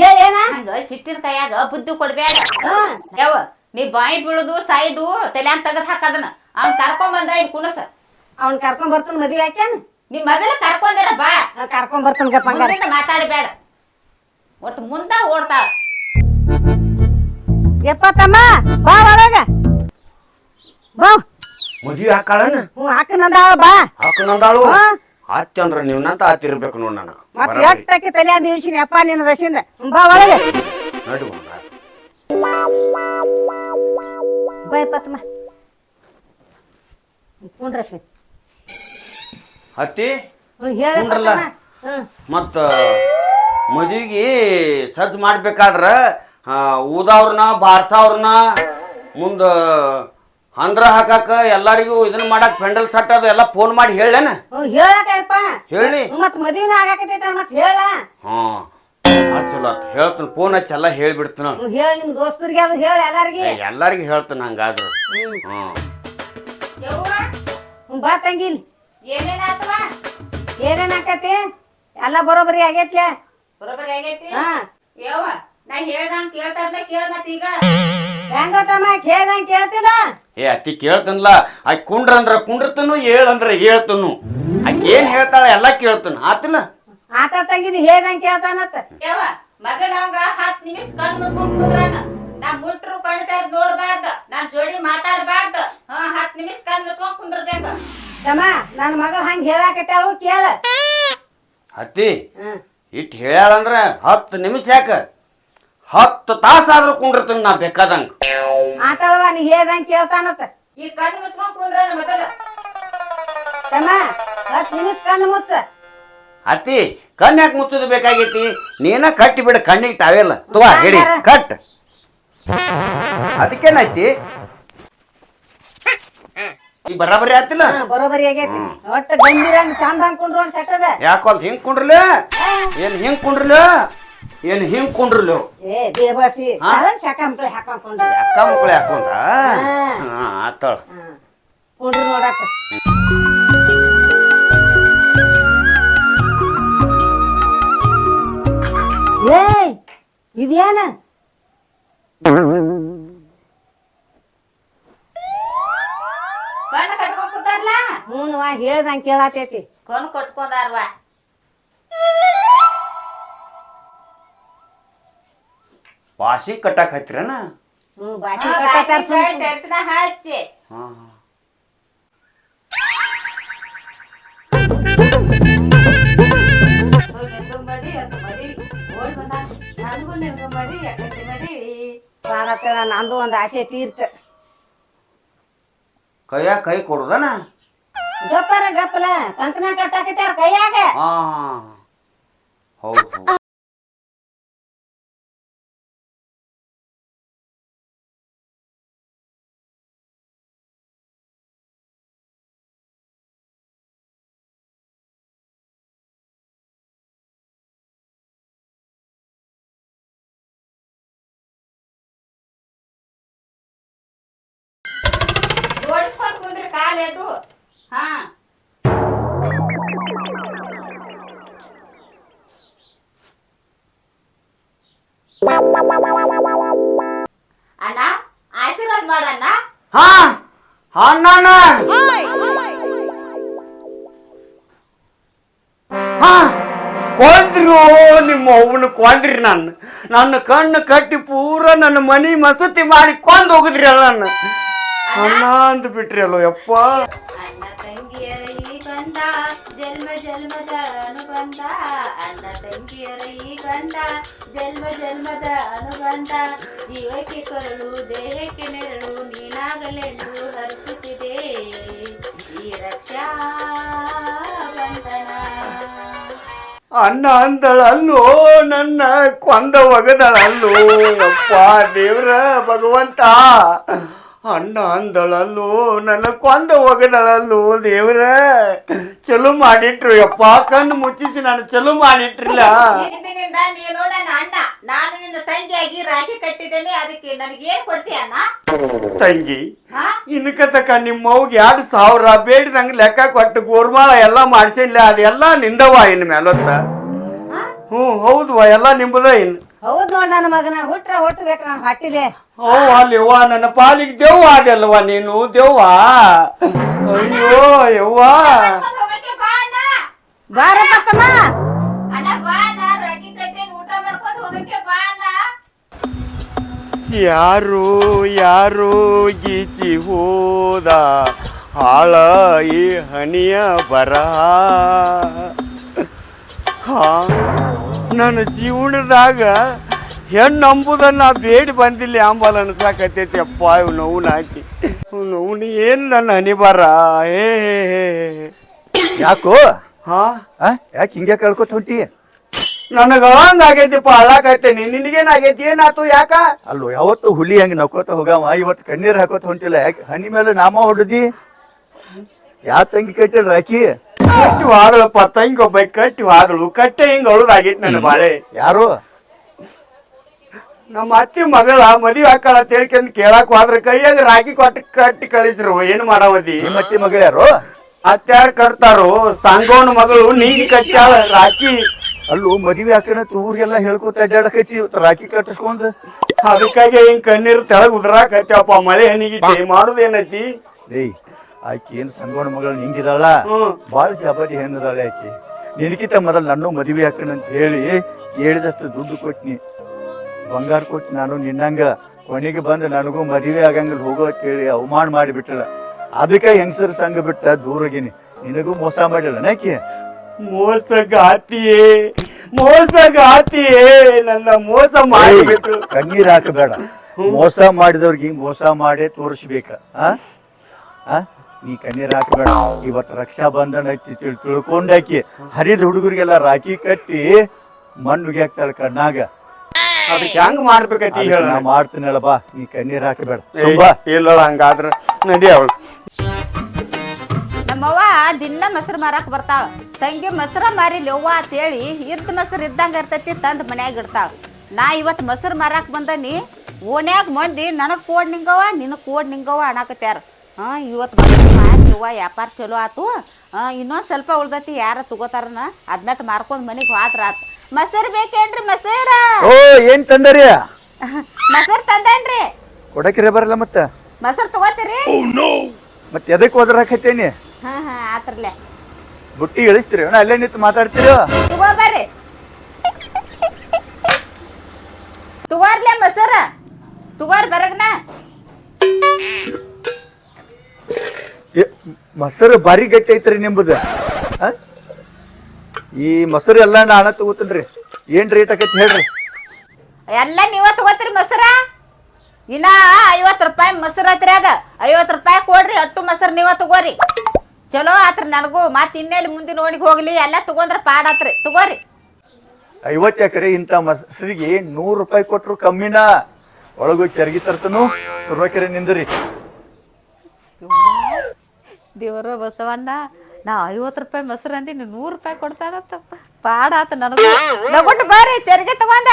ಹೇಳ ಏನ? ಹಂಗ ಸಿಟ್ಟಿನ ಕೈಯಾಗ ಬುದ್ಧಿ ಕೊಡ್ಬೇಡ. ಯಾವ ನೀ ಬಾಯಿ ಬೀಳುದು ಸಾಯ್ದು ತಲ್ಯಾನ್ ತೆಗದ್ ಹಾಕದನ ಅವ್ನ್ ಕರ್ಕೊಂಡ್ ಬಂದ ಇಲ್ಲಿ ಕುಣಸ. ಅವ್ನ್ ಕರ್ಕೊಂಡ್ ಬರ್ತಾನ ಮದ್ವಿ ಹಾಕ್ಯಾನ ನೀ ಮೊದಲ ಕರ್ಕೊಂದಿರ ಬಾ. ನಾ ಕರ್ಕೊಂಡ್ ಬರ್ತಾನ ಮುಂದಿಂದ ಮಾತಾಡಬೇಡ. ಒಟ್ಟು ಮುಂದ ಓಡ್ತಾಳ. ಯಪ್ಪ ತಮ್ಮ ಬಾ ಒಳಗ. ಬಾ. ಮದ್ವಿ ಹಾಕಾಳನ ಹ್ಞೂ ಹಾಕನಂದಾಳ ಬಾ. ಹಾಕನಂದಾಳು ಹಾ. ಅಂದ್ರ ನೀವ್ನಂತ ಆತಿರ್ಬೇಕು ನೋಡ್ ನನಗ. ಮತ್ ಎಟ್ಟಕ್ಕೆ ತಲೆ ನಿಲ್ಸಿನಿ ಅಪ್ಪ ನಿನ್ನ ರಸಿಂದ ಬಾ ಒಳಗೆ. ನಡಿ ಬಂಗಾರ ತಮ್ಮ ಕುಂಡ್ರಪ್ಪಿ ಕುಂಡ್ರಲ್ಲ. ಮತ್ತ ಮದ್ವಿಗೆ ಸಜ್ಜ ಮಾಡ್ಬೇಕಾದ್ರ ಊದವ್ರನ್ನ ಬಾರ್ಸವ್ರನ್ನ ಮುಂದ ಅಂದ್ರ ಹಾಕಾಕ ಎಲ್ಲಾರಿಗೂ ಇದನ್ನ ಮಾಡಕ್ ಪೆಂಡಲ್ ಸಟ್ ಅದು ಎಲ್ಲ ಫೋನ್ ಮಾಡಿ ಹೇಳೇನ? ಹೇಳಿ. ಮತ್ ಮದ್ವಿನ ಆಗಾಕತೈತ ಮತ್ ಹೇಳ. ಹಾ ಅದ್ ಚಲೋ ಆತ್. ಹೇಳ್ತೀನಿ ಫೋನ್ ಹಚ್ಚಿ ಎಲ್ಲ ಹೇಳ್ಬಿಡ್ತೀನಿ. ಹೇಳ ನಿಮ್ ದೋಸ್ತರಿಗೆ ಅದು ಹೇಳ ಎಲ್ಲಾರ್ಗಿ. ಎಲ್ಲಾರಿಗೂ ಹೇಳ್ತೀನಿ ಹಂಗಾದ್ರ. ಹ್ಮ್. ಯವ್ವ ಹ್ಞೂ ಬಾ ತಂಗಿಲ್ ಏನೇನಾತವ ಏನೇನ್ ಆಕತಿ? ಎಲ್ಲ ಬರೋಬರಿ ಆಗೈತ್ಲ ಬರೋಬರಿ ಆಗೈತಿ? ಹಾ. ಯವ್ವ ನಾ ಹೇಳ್ದಂಗ್ ಕೇಳ್ತಾರ್ಲೆ ಕೇಳ್ ಮತ್ ಈಗ. ಹೆಂಗ ತಮ್ಮ ಕೇಳ್ದಂಗ್ ಕೇಳ್ತಿಲ್ಲ ಏ ಅತ್ತಿ ಕೇಳ್ತನಲ್ಲ ಆಕಿ ಕುಂಡ್ರ ಅಂದ್ರ ಕುಂಡ್ರತನು ಹೇಳಂದ್ರ ಹೇಳ್ತನು ಆಕಿ ಏನ್ ಹೇಳ್ತಾಳ ಎಲ್ಲ ಕೇಳ್ತನು. ಆತನ? ಆತ ತಂಗಿದ್ ಹೇಗಂತ ಕೇಳ್ತಾನತ್ತ ಯವ್ವ ಮೊದಲ ಅವಂಗ ಹತ್ ನಿಮಿಷ ಕಣ್ ಮುಚ್ಕೊಂಡ್ ಕುಂದ್ರಾನ. ನಾ ಮುಟ್ರು ಕಣ್ತಾರ ನೋಡ್ಬಾರ್ದ. ನಾನ್ ಜೋಡಿ ಮಾತಾಡಬಾರ್ದ. ಹಾ ಹತ್ ನಿಮಿಷ ಕಣ್ ಮುಚ್ಕೊಂಡ್ ಕುಂದ್ರಬೇಕ. ತಮ್ಮ ನನ್ ಮಗಳ ಹಂಗ ಹೇಳಾಕತ್ತಾಳು ಕೇಳ. ಅತ್ತಿ ಹ್ಮ್ ಇಟ್ ಹೇಳ್ಯಾಳಂದ್ರ ಹತ್ತು ನಿಮಿಷ ಯಾಕ? ಹತ್ತು ತಾಸಾದ್ರೂ ಕುಂಡಿರ್ತೀನಿ ನಾ ಬೇಕಾದಂಗ. ಆತಳವ ನೀ ಹೇಳ್ದಂಗ್ ಕೇಳ್ತಾನತ್ತ ಈ ಕಣ್ಣು ಮುಚ್ಕೊಂಡ್ ಕುಂದ್ರಾನ ಮೊದಲ ತಮ್ಮ ಹತ್ ನಿಮಿಷ ಕಣ್ಣು ಮುಚ್ಚ. ಅತ್ತಿ ಕಣ್ಣು ಯಾಕೆ ಮುಚ್ಚೋದು ಬೇಕಾಗೈತಿ. ನೀನ ಕಟ್ಟಿ ಬಿಡ ಕಣ್ಣಿಗೆ ತಾವೆಲ್ಲ. ತಗೋ ಹೇಳಿ ಕಟ್. ಅದಕ್ಕೇನಾಯ್ತಿ? ಈ ಬರಾಬರಿ ಆತಿಲ್ಲ? ಬರೋಬರಿ ಆಗೈತಿ. ಒಟ್ಟ ಚಂದ ಯಾಕೋ ಅಲ್ಲಿ ಹಿಂಗ್ ಕುಂಡ್ರಲ್ಲ ಏನ್ ಹಿಂಗ್ ಕುಂಡ್ರಲ್ಲ ಏನ್ ಹಿಂಗ್ ಕುಂಡ್ರಲ್ಲ ಏ ದೇವಾಸಿ ಹಾ? ಅದನ್ ಚಕಂಪ್ಲೆ ಹಾಕೊಂಡ್ರು? ಹಾ. ಆತಾಳ ಕುಂಡ್ರು ಕುಂಡ್ರು ನೋಡಾಕ ಏಯ್ ಇದೇನ ಕಣ್ ಕಟ್ಕೊಂಡ್ ಕುಂತಾರಲ್ಲ ಹ್ಞೂ ಹೇಳ್ದಂಗ್ ಕೇಳಾತೈತಿ ಕಣ್ ಕಟ್ಕೊಂಡಾರ್ವ ವಾಸಿ ಕಟ್ಟಾಕ್ ಹತ್ತಿರನ ಹ್ಞೂ ಬಾಸಿ ಕಟ್ಟಾಕತ್ತಾರ್ ಸುಮ್ನೆ. ಟೆರ್ಸ್ನ ಹಚ್ಚಿ ಹಾ ಮದಿ ಅಂತ ಮದಿ ಓಡ್ ಬಂದ ನಂದು ಒಂದ್ ಆಸೆ ತೀರ್ತ ಕೈಯಾಗ ಕೈ ಕೊಡುದನ? ಗಪ್ಪರ ಗಪ್ಪಲ ಕಂಕಣ ಕಟ್ಟಾಕತ್ತಾರ ಕೈಯಾಗ. ಹಾ ಹೌದು. ಅಣ್ಣ ಆಶೀರ್ವಾದ ಮಾಡಣ್ಣ ಹಾ ಅಣ್ಣನ ಹಾ ಕೊಂದ್ರು ನಿಮ್ಮ ಅವ್ವನ ಕೊಂದ್ರಿ ನನ್ನ. ನನ್ನ ಕಣ್ಣು ಕಟ್ಟಿ ಪೂರ ನನ್ನ ಮನಿ ಮಸತಿ ಮಾಡಿ ಕೊಂದು ಹೋಗಿದ್ರಿ ಅಲ್ಲ ನನ್ನ. ಅಣ್ಣ. ಅಂದ್ ಬಿಟ್ರಿ ಅಲ್ಲೋ ಯಪ್ಪ. ಅಣ್ಣ ತಂಗಿಯ ಈ ಬಂದ ಜನ್ಮ ಜನ್ಮದ ಅನುಬಂಧ. ಅಣ್ಣ ತಂಗಿಯರ ಈ ಬಂದ ಜನ್ಮ ಜನ್ಮದ ಅನುಬಂಧ. ಜೀವಕ್ಕೆ ಕೊರಳು, ದೇಹಕ್ಕೆ ನೆರಳು, ನೀನಾಗಲೆಂದು ಹರಿಸುತ್ತಿದೆ. ಈ ರಕ್ಷಾ ಬಂಧನ. ಅಣ್ಣ ಅಂದಳಲ್ಲೋ, ನನ್ನ ಕೊಂದ ಒಗದಳಲ್ಲೋ. ಅಪ್ಪ ದೇವ್ರ ಭಗವಂತ. ಅಣ್ಣ ಅಂದಳಲ್ಲೋ ನನ್ನ ಕೊಂದ ಹೋಗದಳಲ್ಲೋ ದೇವ್ರ ಚಲೋ ಮಾಡಿಟ್ರು. ಯಪ್ಪ ಕಣ್ಣು ಮುಚ್ಚಿಸಿ ನಾನು ಚಲೋ ಮಾಡಿಟ್ರಿಲ್ಲ. ಇಂದಿನಿಂದ ನೀನು ನನ್ನ ಅಣ್ಣ ನಾನು ನಿನ್ನ ತಂಗಿಯಾಗಿ ರಾಖಿ ಕಟ್ಟಿದ್ದೇನೆ ಅದಕ್ಕೆ ನನಗೆ ಏನ್ ಕೊಡ್ತೀಯ ಅಣ್ಣ? ತಂಗಿ? ಇನ್ಕ ತಕ ನಿಮ್ಮ ಅವ್ಗೆ ಎರಡು ಸಾವಿರ ಬೇಡಿದಂಗ ಲೆಕ್ಕ ಕೊಟ್ಟು ಗೋರ್ಮಾಳ ಎಲ್ಲ ಮಾಡಿಸಿಲ್ಲ ಅದೆಲ್ಲ ನಿಂದವ ಇನ್ ಮೇಲೊತ್ತ ಹ್ಞೂ ಹೌದು ಎಲ್ಲ ನಿಂಬದ ಇನ್ ಹೌದ್ ನೋಡ್ ನನ್ನ ಮಗನ ಹುಟ್ರ ಹುಟ್ಟಬೇಕು ನಾನು ಹೊಟ್ಟಿಲೆ ಅವ್ ಅಲ್ಲಿವ್ವ ನನ್ನ ಪಾಲಿಗೆ ದೆವ್ವ ಆಗಲ್ವ ನೀನು? ದೆವ್ವ? ಅಯ್ಯೋ ಯವ್ವ. ಬಾರಪ್ಪ ತಮ್ಮ ಬಾ ಅಣ್ಣ. ರಾಖಿ ಕಟ್ಟಿ ಊಟ ಮಾಡ್ಕೊಂಡು ಹೋಗಕ್ಕೆ ಬಾ ಅಣ್ಣ. ಯಾರು ಯಾರು ಗೀಚಿ ಹೋದ ಹಾಳ ಈ ಹನಿಯ ಬರ ಹಾ? ನನ್ನ ಜೀವನದಾಗ ಹೆಣ್ಣಂಬುದನ್ನ ಬೇಡಿ ಬಂದಿಲ್ಲ ಅಂಬಲ್ ಅನ್ಸಾಕತೈತಿ ಅಪ್ಪ ಇವ್ ನೋವು ಹಾಕಿ. ನೋವು ಏನು ನನ್ನ ಹನಿ ಬರ ಏ ಯಾಕೋ? ಹಾ? ಯಾಕೆ ಹಿಂಗೆ ಕಳ್ಕೊತ ಹೊಂಟಿ ನನಗ ಹಂಗ ಆಗೈತಿಪ್ಪ ಹಳಾಕೈತೇನಿ ನಿನಗೇನು ಆಗೈತಿ? ಏನಾತು ಯಾಕ? ಅಲ್ಲೋ ಯಾವತ್ತು ಹುಲಿ ಹಂಗ ನಕೋತ ಹೋಗಾವ. ಇವತ್ತು ಕಣ್ಣೀರ್ ಹಾಕೋತ ಹೊಂಟಿಲ್ಲ. ಯಾಕೆ ಹನಿ ಮೇಲೆ ನಾಮ ಹೊಡದಿ? ಯಾ ತಂಗಿ ಕಟ್ಟಿಲ್ರ ರಾಕಿ ಕಟ್ಟಿ ಹಾದಳಪ್ಪ ತಂಗಿ ಒಬ್ಬ ಕಟ್ಟಿ ಹಾದಳು ಕಟ್ಟೆ ಹಿಂಗ ಅಳುದಾಗೈತಿ ನನ್ನ ಬಾಳೆ. ಯಾರು? ನಮ್ಮ ಅತ್ತಿ ಮಗಳ ಮದುವೆ ಹಾಕಳ ತಿಳ್ಕೊಂಡ್ ಕೇಳಕ್ ಹೋದ್ರ ಕೈಯಾಗ ರಾಗಿ ಕೊಟ್ಟು ಕಟ್ಟಿ ಕಳಿಸ್ರು. ಏನ್ ಮಾಡವದಿ? ನಿಮ್ಮ ಅತ್ತಿ ಮಗಳು ಯಾರು? ಅತ್ಯಾರ ಕಟ್ತಾರು ಸಂಗೋಣ ಮಗಳು ನೀಗಿ ಕಟ್ಟಾಳ ರಾಕಿ. ಅಲ್ಲೂ ಮದುವೆ ಹಾಕೋಣ ಊರಿಗೆಲ್ಲ ಹೇಳ್ಕೊತ ಅಡ್ಡಾಡಕೈತಿ ರಾಕಿ ಕಟ್ಟಿಸ್ಕೊಂಡ್. ಕಟ್ಟಿಸ್ಕೊಂಡು ಅದಕ್ಕಾಗಿ ಹಿಂಗ್ ಕಣ್ಣೀರ್ ತೆಳಗ್ ಉದ್ರಾಕತ್ಯಾವಪ್ಪ ಮಳೆ ಹನಿಗಿಟ್ಟಿ ಮಾಡುದೇನೈತಿ ಏಯ್ ಆಕಿ ಏನ್ ಸಂಗೋಣ ಮಗಳು ಹಿಂಗಿದಾಳ. ಬಾಳ ಶಾಬಾದಿ ಹೆಣ್ಣಿದಾಳೆ ಆಕಿ. ನಿನಗಿಂತ ಮೊದಲು ನನ್ನೂ ಮದುವೆ ಹಾಕೋಣ ಅಂತ ಹೇಳಿ ಕೇಳಿದಷ್ಟು ದುಡ್ಡು ಕೊಟ್ನಿ. ಬಂಗಾರ ಕೊಟ್ಟು ನಾನು ನಿನ್ನಂಗ. ಕೊನೆಗೆ ಬಂದು ನನಗೂ ಮದುವೆ ಆಗಂಗಿಲ್ಲ ಹೋಗೋ ಅಂತ ಹೇಳಿ ಅವಮಾನ ಮಾಡಿಬಿಟ್ಟಳ ಅದಕ್ಕೆ ಹೆಂಗಸರ ಸಂಘ ಬಿಟ್ಟ ದೂರಗಿನಿ. ನಿನಗೂ ಮೋಸ ಮಾಡಿಲ್ಲ ನಾಕಿ ಮೋಸಗಾತಿಯೇ ಮೋಸಗಾತಿಯೇ ನನ್ನ ಮೋಸ ಮಾಡಿಬಿಟ್ಟು ಕಣ್ಣೀರ್ ಹಾಕಬೇಡ. ಮೋಸ ಮಾಡಿದವ್ರಿಗೆ ಮೋಸ ಮಾಡೇ ತೋರಿಸ್ಬೇಕ. ಆ? ಆ? ನೀ ಕಣ್ಣೀರ್ ಹಾಕಬೇಡ. ಇವತ್ತು ರಕ್ಷಾ ಬಂಧನ ಐತಿ ತಿಳ್ ತಿಳ್ಕೊಂಡಾಕಿ ಹರಿದ ಹುಡುಗರಿಗೆಲ್ಲ ರಾಖಿ ಕಟ್ಟಿ ಮಣ್ಣುಗೆ ಹಾಕ್ತಾಳ ಕಣ್ಣಾಗ. ಅದಕ್ಕೆ ಹೆಂಗ್ ಮಾಡ್ಬೇಕೈತಿ ಹೇಳ ನಾ ಮಾಡ್ತೀನಲ್ಲ ಬಾ ನೀ ಕಣ್ಣೀರ್ ಹಾಕಬೇಡ. ತುಂಬಾ. ಇಲ್ಲ ಹಂಗಾದ್ರ ನಡಿ ಅವಳು. ನಮ್ಮವ್ವ ದಿನ ಮೊಸರು ಮಾರಾಕ್ ಬರ್ತಾಳ. ತಂಗಿ ಮೊಸರ ಮಾರಿಲಿ ಅವ್ವ ಅಂತೇಳಿ ಇರ್ದ ಮೊಸರು ಇದ್ದಂಗ ಇರ್ತೈತಿ ತಂದ್ ಮನ್ಯಾಗ ಇಡ್ತಾಳ. ನಾ ಇವತ್ ಮೊಸರು ಮಾರಾಕ್ ಬಂದನಿ. ಓಣ್ಯಾಗ ಮಂದಿ ನನಗ್ ಕೋಡ್ ನಿಂಗವ ನಿನಗ್ ಕೋಡ್ ನಿಂಗವ ಅಣಾಕತ್ಯಾರ ಹಾ ಇವತ್ತು ಅವ್ವ ವ್ಯಾಪಾರ ಚಲೋ ಆತು. ಇನ್ನೊಂದು ಸ್ವಲ್ಪ ಉಳ್ದತಿ ಯಾರ ತಗೋತಾರನ ಅದ್ನಟ್ ಮಾರ್ಕೊಂಡು ಮನೆಗೆ ಹೋದ್ರ ಆತು. ಮೊಸರು ಬೇಕೇನ್ರಿ ಮೊಸರ? ಓ ಏನ್ ತಂದರಿ? ಮೊಸರು ತಂದೇನ್ರಿ? ಕೊಡಕಿರ ಬರಲ್ಲ ಮತ್ತ? ಮೊಸರು ತಗೋತೀರಿ? ಮತ್ತೆ ಎದಕ್ ಹೋದ್ರಾಕತ್ತೇನಿ ಹಾ ಹಾ ಆತ್ರಲೆ. ಬುಟ್ಟಿ ಇಳಿಸ್ತೀರಿ ಅಣ್ಣ ಅಲ್ಲೇ ನಿಂತು ಮಾತಾಡ್ತೀರಿ? ತಗೋ ಬರ್ರಿ. ತಗೋರ್ಲೆ ಮೊಸರ. ತಗೋರ್ ಬರಗ್ನ. ಮೊಸರು ಭಾರಿ ಗಟ್ಟಿ ಐತ್ರಿ ನಿಂಬುದ. ಈ ಮೊಸರು ಎಲ್ಲ ನಾನ ತಗೋತನ್ರಿ. ಏನ್ ರೇಟ್ ಆಕೈತಿ ಹೇಳ್ರಿ. ಎಲ್ಲ ನೀವ ತಗೋತೀರಿ ಮೊಸರ? ಇನ್ನ ಐವತ್ ರೂಪಾಯಿ ಮೊಸರು ಐತ್ರಿ ಅದ. ಐವತ್ ರೂಪಾಯಿ ಕೊಡ್ರಿ ಅಟ್ಟು ಮೊಸರು ನೀವ ತಗೋರಿ. ಚಲೋ ಆತ್ರಿ ನನಗೂ. ಮತ್ ಇನ್ನೆಲ್ಲಿ ಮುಂದಿನ ಓಣಿಗೆ ಹೋಗ್ಲಿ ಎಲ್ಲ ತಗೊಂಡ್ರ ಪಾಡಾತ್ರಿ. ತಗೋರಿ. ಐವತ್ ಎಕರೆ ಇಂಥ ಮೊಸರಿಗೆ ನೂರು ರೂಪಾಯಿ ಕೊಟ್ರು ಕಮ್ಮಿನ. ಒಳಗೋಗಿ ಚರ್ಗಿ ತರ್ತನು. ಸುರ್ವಕೆರೆ ನಿಂದ್ರಿ. ದೇವರ ಬಸವಣ್ಣ, ನಾ ಐವತ್ತು ರೂಪಾಯಿ ಮೊಸರು ಅಂದಿ ನೂರು ರೂಪಾಯಿ ಕೊಡ್ತಾರಂತ ಪಾಡಾತ ನನಗೆ. ನಗುಟ್ಟು ಬಾರಿ, ಚರಿಗೆ ತಗೊಂಡ.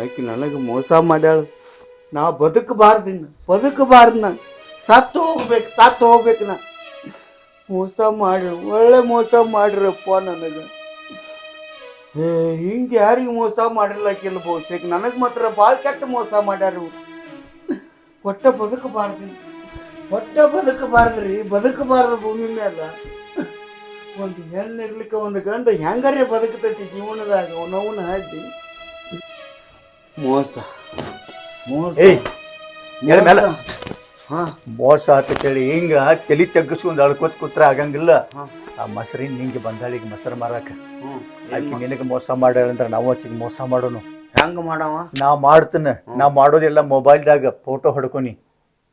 ಆಕಿ ನನಗೆ ಮೋಸ ಮಾಡ್ಯಾಳು. ನಾ ಬದುಕಬಾರ್ದಿನ್ನ ಬದುಕಬಾರ್ದು ನಾನು ಸತ್ತು ಹೋಗ್ಬೇಕು ಸತ್ತು ಹೋಗ್ಬೇಕು ನಾ. ಮೋಸ ಮಾಡಿ, ಒಳ್ಳೆ ಮೋಸ ಮಾಡಿರಪ್ಪ ನನಗೆ. ಏ, ಹಿಂಗೆ ಯಾರಿಗೆ ಮೋಸ ಮಾಡಿರ್ಲಕ್ಕಿಲ್ಲ ಬಹುಶಃ ನನಗೆ ಮಾತ್ರ ಭಾಳ ಕೆಟ್ಟ ಮೋಸ ಮಾಡ್ಯಾರ ಒಟ್ಟ ಬದುಕಬಾರ್ದು ಒಟ್ಟ ಬದುಕಬಾರ್ದ್ರಿ ಬದುಕಬಾರ್ದು ಭೂಮಿ ಮ್ಯಾಲ. ಒಂದು ಹೆಣ್ಣು ಇರ್ಲಿಕ್ಕೆ ಒಂದು ಗಂಡು ಹೆಂಗಾರೆ ಬದುಕತೈತಿ ಜೀವನದಾಗ ಅವನವನ ಹಾಕಿ ಮೋಸ. ಮೋಸ. ಮೇಲೆ ಹಾ. ಮೋಸ ಅಂತ ಕೇಳಿ ಹಿಂಗ ತಲಿ ತಗ್ಗಿಸ್ಕೊಂಡು ಅಳ್ಕೋತ್ ಕೂತ್ರ ಆಗಂಗಿಲ್ಲ. ಆ ಮೊಸರಿನ ಹಿಂಗೆ ಬಂದಾಳಿಗೆ ಮೊಸರು ಮಾರಾಕ. ಆಕಿ ನಿನಗೆ ಮೋಸ ಮಾಡ್ಯಾಳಂದ್ರೆ ನಾವು ಆಕಿಗೆ ಮೋಸ ಮಾಡೋನು. ಹೆಂಗ ಮಾಡವ? ನಾ ಮಾಡ್ತೇನೆ. ನಾ ಮಾಡೋದೆಲ್ಲ ಮೊಬೈಲ್ದಾಗ ಫೋಟೋ ಹೊಡ್ಕೊನಿ.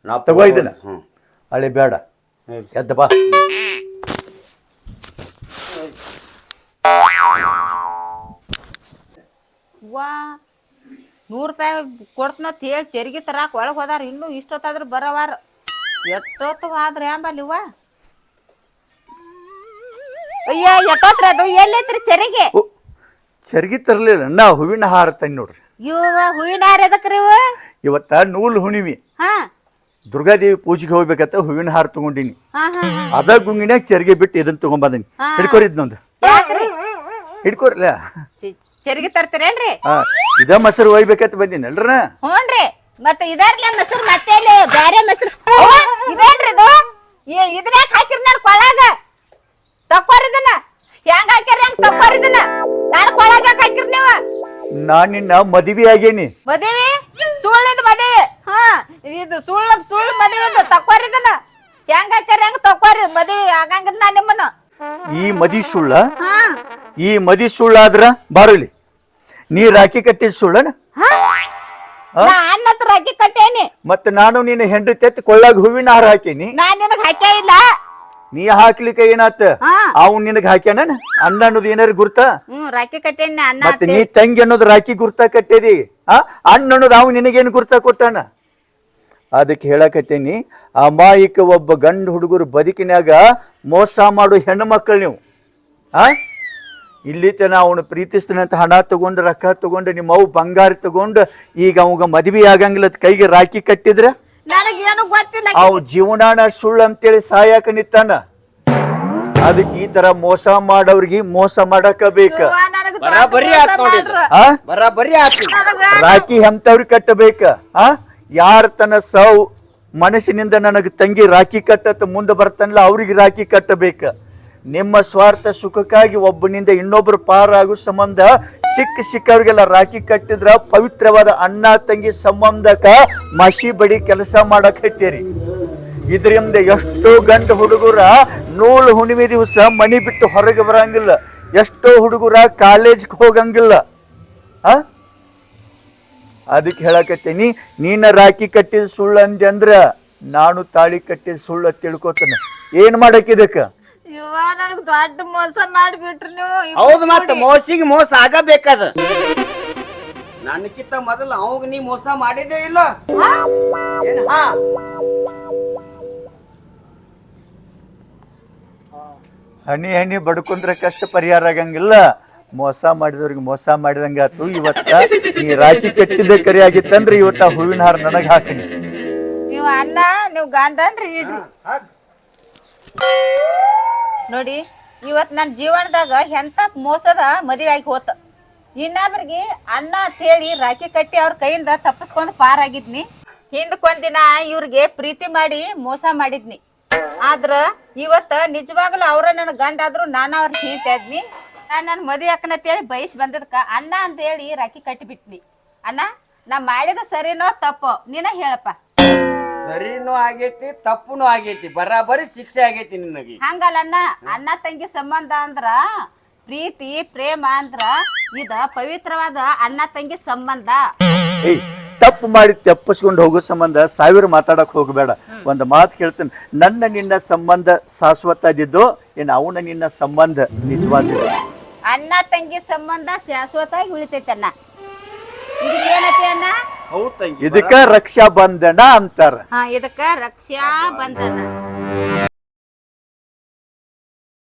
ನಾ ತಗೋ ಇದನ್ನ. ಹ್ಮ್ ಬೇಡ. ಎದ್ದ ಬಾ. ವಾ ನೂರು ರೂಪಾಯಿ ಕೊಡ್ತನತ್ ಹೇಳಿ ಚೆರಿಗೆ ತರಾಕ ಒಳಗೆ ಹೋದಾರ. ಇನ್ನೂ ಇಷ್ಟೊತ್ತಾದ್ರೆ ಬರೋವಾರ. ಎಷ್ಟೊತ್ತು ಆದ್ರೆ ಅಂಬಲ್ಲಿವ ಅಯ್ಯ ಎಷ್ಟೊತ್ರ ಅದು ಎಲ್ಲೈತ್ರಿ ಚೆರಿಗೆ ಚರ್ಗಿ ತರಲಿಲ್ಲ. ನಾ ಹೂವಿನ ಹಾರ ತಂದ್ ನೋಡ್ರಿ. ಇವ ಹೂವಿನ ಹಾರ ಎದಕ್ರಿ ಇವ ಇವತ್ತ ನೂಲ್ ಹುಣಿವಿ ಹಾ. ದುರ್ಗಾದೇವಿ ಪೂಜೆಗೆ ಹೋಗ್ಬೇಕಂತ ಹೂವಿನ ಹಾರ ತಗೊಂಡಿನಿ. ಅದ ಗುಂಗಿನ್ಯಾಗ ಚರ್ಗೆ ಬಿಟ್ಟು ಇದನ್ನ ತಗೊಂಬಂದಿನಿ ಹಿಡ್ಕೊರಿದ್ನೊಂದು ಹಿಡ್ಕೊರಿ ಹಿಡ್ಕೊರ್ಲ. ಚೆರಿಗೆ ತರ್ತೀರೇನ್ರಿ? ಇದ ಮೊಸರು ಒಯ್ಬೇಕಂತ ಬಂದಿನಿ ಅಲ್ರ ಹ್ಞೂನ್ರಿ ಮತ್ತೆ ಇದಾರ್ಲ ಮೊಸರು ಮತ್ತೆ ಇಲ್ಲಿ ಬ್ಯಾರೆ ಮೊಸರು. ಇದೇನ್ರಿ ಇದು? ಇದನ್ನ ಹಾಕಿರಿ ನಾನು ಕೊಳಾಗ? ತಕ್ಕೋರಿದನ್ನ ಹೆಂಗ್ ಹಾಕ್ಯಾರ ಹೆಂಗ್ ತಕ್ಕೋರಿದನ್ನ ನಾನು ಕೊಳಾಗ ಹಾಕಿರ್ ಹಾಕಿರಿ ನೀವು? ನಾನ್ ನಿನ್ನ ಮದುವೆ ಆಗೇನಿ ಮದುವೆ? ಸುಳ್ಳದ ಮದುವೆ. ಹಾ ಇದು ಸುಳ್ಳು ಸುಳ್ಳು ಮದುವೆ ತಕ್ಕೋರಿದನ ಹೆಂಗ ಹಾಕ್ಯಾರ ಹೆಂಗ ತಕ್ಕೋರಿ ಮದುವೆ ಆಗಂಗಿಲ್ಲ ನಾ ನಿಮ್ಮನ್ನ. ಈ ಮದಿ ಸುಳ್ಳ? ಹಾ. ಈ ಮದಿ ಸುಳ್ಳಾದ್ರ ಬಾರಲಿ ನೀ ರಾಕಿ ಕಟ್ಟಿದ ಸುಳ್ಳನ? ನಾ ಅನ್ನ ಹತ್ರ ಹಾಕಿ ಕಟ್ಟೇನಿ. ಮತ್ತೆ ನಾನು ನಿನ್ನ ಹೆಂಡ್ರಿ ಎತ್ತಿ ಕೊಳ್ಳಾಗ ಹೂವಿನ ಹಾರ ಹಾಕೇನಿ. ನಾನು ನಿನಗ್ ಹಾಕೇ ಇಲ್ಲ. ನೀ ಹಾಕ್ಲಿಕ್ಕೆ ಏನಾತ? ಹಾ. ಅವ್ನ್ ನಿನಗ್ ಹಾಕ್ಯಾನ ಅಣ್ಣ ಅನ್ನೋದು ಏನಾರ ಗುರ್ತ? ಹ್ಮ್ ರಾಕಿ ಕಟ್ಟೇನಿ ಅನ್ನ ಮತ್ತೆ ನೀ ತಂಗಿ ಅನ್ನೋದು ರಾಖಿ ಗುರ್ತ ಕಟ್ಟೇದಿ? ಆ? ಅಣ್ಣ ಅನ್ನೋದು ಅವ್ ನಿನಗೇನು ಗುರ್ತ ಕೊಟ್ಟಾನ? ಅದಕ್ಕೆ ಹೇಳಕತ್ತೇನಿ ಅಮಾಯಿಕ ಒಬ್ಬ ಗಂಡು ಹುಡುಗರು ಬದುಕಿನಾಗ ಮೋಸ ಮಾಡು ಹೆಣ್ಣು ಮಕ್ಕಳು ನೀವು. ಆ? ಇಲ್ಲಿ ತನ ಅವನು ಪ್ರೀತಿಸ್ತಾನಂತ ಹಣ ತಗೊಂಡು ರೊಕ್ಕ ತಗೊಂಡು ನಿಮ್ಮ ಅವು ಬಂಗಾರ ತಗೊಂಡು ಈಗ ಅವಾಗ ಮದುವೆ ಆಗಂಗಿಲ್ಲ ಕೈಗೆ ರಾಖಿ ಕಟ್ಟಿದ್ರ? ನನಗೇನು ಗೊತ್ತಿಲ್ಲ. ಅವ್ ಜೀವನಾನ ಸುಳ್ಳು ಅಂತೇಳಿ ಸಾಯಕ ನಿತ್ತಾನ ಅದಕ್ಕೆ ಈ ತರ ಮೋಸ ಮಾಡೋರ್ಗಿ ಮೋಸ ಮಾಡಕ ಬೇಕ ಅವ್ವ, ನನಗ್ ದೊಡ್ಡ ಬರಾಬರಿ ಆತ್ ಮೋಸ ನೋಡಿ. ಮಾಡ್ರು. ಆ? ಬರಾಬರಿ ಆತು ನನಗ ರಾಖಿ ಹೆಂತವ್ರಿ ಕಟ್ಟಬೇಕ? ಆ? ಯಾರ ತನ್ನ ಸಾವು ಮನಸ್ಸಿನಿಂದ ನನಗೆ ತಂಗಿ ರಾಖಿ ಕಟ್ಟತ್ತ ಮುಂದೆ ಬರ್ತಾನಲ್ಲ ಅವ್ರಿಗೆ ರಾಖಿ ಕಟ್ಟಬೇಕ. ನಿಮ್ಮ ಸ್ವಾರ್ಥ ಸುಖಕ್ಕಾಗಿ ಒಬ್ಬನಿಂದ ಇನ್ನೊಬ್ರು ಪಾರಾಗೋ ಸಂಬಂಧ ಸಿಕ್ಕ ಸಿಕ್ಕವ್ರಿಗೆಲ್ಲ ರಾಖಿ ಕಟ್ಟಿದ್ರ ಪವಿತ್ರವಾದ ಅಣ್ಣ ತಂಗಿ ಸಂಬಂಧಕ್ಕ ಮಸಿ ಬಡಿ ಕೆಲಸ ಮಾಡಕತ್ತೀರಿ. ಇದರಿಂದ ಎಷ್ಟೋ ಗಂಡು ಹುಡುಗರ ನೂಲು ಹುಣ್ಣಿಮೆ ದಿವಸ ಮನಿ ಬಿಟ್ಟು ಹೊರಗೆ ಬರಂಗಿಲ್ಲ. ಎಷ್ಟೋ ಹುಡುಗರ ಕಾಲೇಜ್ಗೆ ಹೋಗಂಗಿಲ್ಲ. ಅದಕ್ಕೆ ಹೇಳಕತ್ತೀನಿ, ನೀನ ರಾಖಿ ಕಟ್ಟಿದ ಸುಳ್ಳು ಅಂದೆ ಅಂದ್ರ ನಾನು ತಾಳಿ ಕಟ್ಟಿದ ಸುಳ್ಳು ತಿಳ್ಕೊತೇನೆ. ಏನು ಏನ್ ಮಾಡಕ್ ಇದಕ್ಕ? ಇವ್ವ ನನಗ್ ದೊಡ್ಡ ಮೋಸ ಮಾಡ್ಬಿಟ್ರಿ ನೀವು. ಹೌದು ಮತ್ತ ಮೋಸಿಗೆ ಮೋಸ ಆಗಬೇಕದ. ನನಕಿಂತ ಮೊದಲು ಅವಾಗ ನೀ ಮೋಸ ಮಾಡಿದೇ ಇಲ್ಲ. ಏನ್ ಹಾ? ಹನಿ ಹನಿ ಬಡ್ಕೊಂಡ್ರೆ ಕಷ್ಟ ಪರಿಹಾರ ಆಗಂಗಿಲ್ಲ. ಮೋಸ ಮಾಡಿದವ್ರಿಗೆ ಮೋಸ ಮಾಡಿದಂಗಾತು ಇವತ್ತ ಈ ರಾಜಿ ಕಟ್ಟಿದ್ದೆ ಕರಿ ಆಗಿತ್ತಂದ್ರೆ ಇವತ್ತ ಹೂವಿನ ಹಾರ ನನಗ್ ಹಾಕಿನಿ ನೀವು ಅಣ್ಣ ನೀವು ಗಂಡನ್ರಿ ಇಡ್ರಿ. ನೋಡಿ, ಇವತ್ ನನ್ ಜೀವನದಾಗ ಎಂತ ಮೋಸದ ಮದುವೆ ಆಗಿ ಹೋತ. ಇನ್ನೊಬ್ರಿಗೆ ಅಣ್ಣ ಹೇಳಿ ರಾಖಿ ಕಟ್ಟಿ ಅವ್ರ ಕೈಯಿಂದ ತಪ್ಪಿಸ್ಕೊಂಡ್ ಪಾರಾಗಿದ್ನಿ. ಹಿಂದಕ್ಕೊಂದಿನ ಇವ್ರಿಗೆ ಪ್ರೀತಿ ಮಾಡಿ ಮೋಸ ಮಾಡಿದ್ನಿ. ಆದ್ರ ಇವತ್ತ ನಿಜವಾಗ್ಲೂ ಅವ್ರ ನನ್ನ ಗಂಡ ಆದ್ರು ನಾನು ಅವ್ರ ಹೀತಾದ್ನಿ ನಾನ್ ನನ್ ಮದುವೆ ಅಕ್ಕನ ತೇಳಿ ಬಯಸ್ ಬಂದದ್ಕ ಅಣ್ಣ ಅಂತ ಹೇಳಿ ರಾಖಿ ಕಟ್ಟಿಬಿಟ್ನಿ. ಅಣ್ಣ, ನಾ ಮಾಡಿದ ಸರಿನೋ ತಪ್ಪೋ, ನೀನ ಹೇಳಪ್ಪ. ಸರಿನೂ ಆಗೈತಿ ತಪ್ಪುನು ಆಗೈತಿ ಬರಾಬರಿ ಶಿಕ್ಷೆ ಆಗೈತಿ ನಿನಗೆ. ಹಂಗಲ್ಲ ಅಣ್ಣ ಅಣ್ಣ ತಂಗಿ ಸಂಬಂಧ ಅಂದ್ರ ಪ್ರೀತಿ ಪ್ರೇಮ ಅಂದ್ರ ಇದ ಪವಿತ್ರವಾದ ಅಣ್ಣ ತಂಗಿ ಸಂಬಂಧ. ಏಯ್ ತಪ್ಪು ಮಾಡಿ ತಪ್ಪಿಸ್ಕೊಂಡು ಹೋಗೋ ಸಂಬಂಧ ಸಾವಿರ ಮಾತಾಡಕ್ ಹೋಗಬೇಡ. ಒಂದು ಮಾತು ಕೇಳ್ತೇನೆ ನನ್ನ ನಿನ್ನ ಸಂಬಂಧ ಶಾಶ್ವತ ಇದ್ದಿದ್ದು ಏನು ಅವನ ನಿನ್ನ ಸಂಬಂಧ ನಿಜವಾದ ಅಣ್ಣ ತಂಗಿ ಸಂಬಂಧ ಶಾಶ್ವತವಾಗಿ ಉಳಿತೈತಣ್ಣ ಇದಕ್ಕೇನತಿ ಅಣ್ಣ? ಹೌದ್ ತಂಗಿ ಇದಕ್ಕ ರಕ್ಷಾ ಬಂಧನ ಅಂತಾರ. ಹಾ ಇದಕ್ಕ ರಕ್ಷಾ ಬಂಧನ.